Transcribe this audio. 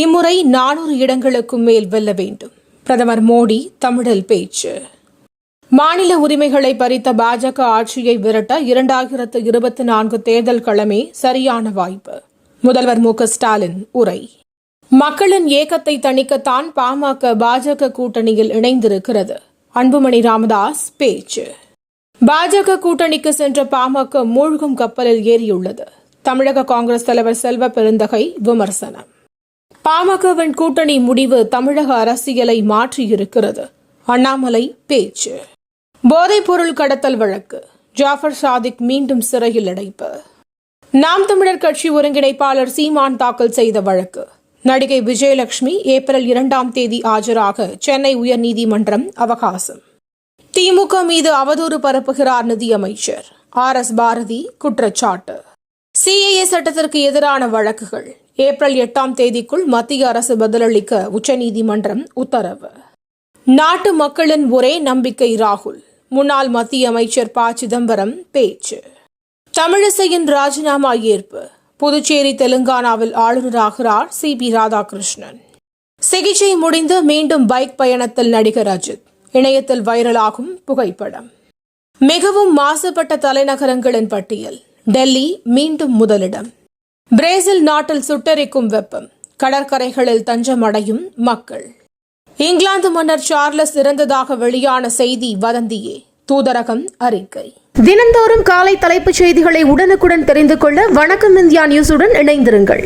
இம்முறை நானூறு இடங்களுக்கும் மேல் வெல்ல வேண்டும். பிரதமர் மோடி தமிழில் பேச்சு. மாநில உரிமைகளை பறித்த பாஜக ஆட்சியை விரட்ட இரண்டாயிரத்து இருபத்தி நான்கு தேர்தல் களமே சரியான வாய்ப்பு. முதல்வர் மு ஸ்டாலின் உரை. மக்களின் ஏக்கத்தை தணிக்கத்தான் பாமக பாஜக கூட்டணியில் இணைந்திருக்கிறது. அன்புமணி ராமதாஸ் பேச்சு. பாஜக கூட்டணிக்கு சென்ற பாமக மூழ்கும் கப்பலில் ஏறியுள்ளது. தமிழக காங்கிரஸ் தலைவர் செல்வ பெருந்தகை விமர்சனம். பாமகவின் கூட்டணி முடிவு தமிழக அரசியலை மாற்றியிருக்கிறது. அண்ணாமலை பேச்சு. போதைப் பொருள் கடத்தல் வழக்கு. ஜாஃபர் சாதிக் மீண்டும் சிறையில் அடைப்பு நாம் தமிழர் கட்சி ஒருங்கிணைப்பாளர் சீமான் தாக்கல் செய்த வழக்கு. நடிகை விஜயலட்சுமி ஏப்ரல் இரண்டாம் தேதி ஆஜராக சென்னை உயர்நீதிமன்றம் அவகாசம். திமுக மீது அவதூறு பரப்புகிறார் நிதியமைச்சர். ஆர் எஸ் பாரதி குற்றச்சாட்டு. சிஏஏ சட்டத்திற்கு எதிரான வழக்குகள். ஏப்ரல் எட்டாம் தேதிக்குள் மத்திய அரசு பதிலளிக்க உச்சநீதிமன்றம் உத்தரவு. நாட்டு மக்களின் ஒரே நம்பிக்கை ராகுல். முன்னாள் மத்திய அமைச்சர் ப. சிதம்பரம் பேச்சு. தமிழிசையின் ராஜினாமா ஏற்பு. புதுச்சேரி தெலுங்கானாவில் ஆளுநராகிறார் சி. பி. ராதாகிருஷ்ணன். சிகிச்சை முடிந்து மீண்டும் பைக் பயணத்தில் நடிகர் அஜித். இணையத்தில் வைரலாகும் புகைப்படம். மிகவும் மாசுபட்ட தலைநகரங்களின் பட்டியல். டெல்லி மீண்டும் முதலிடம். பிரேசில் நாட்டில் சுட்டெரிக்கும் வெப்பம். கடற்கரைகளில் தஞ்சமடையும் மக்கள். இங்கிலாந்து மன்னர் சார்லஸ் இறந்ததாக வெளியான செய்தி வதந்தியே. தூதரகம் அறிக்கை. தினந்தோறும் காலை தலைப்புச் செய்திகளை உடனுக்குடன் தெரிந்து கொள்ள வணக்கம் இந்தியா நியூஸுடன் இணைந்திருங்கள்.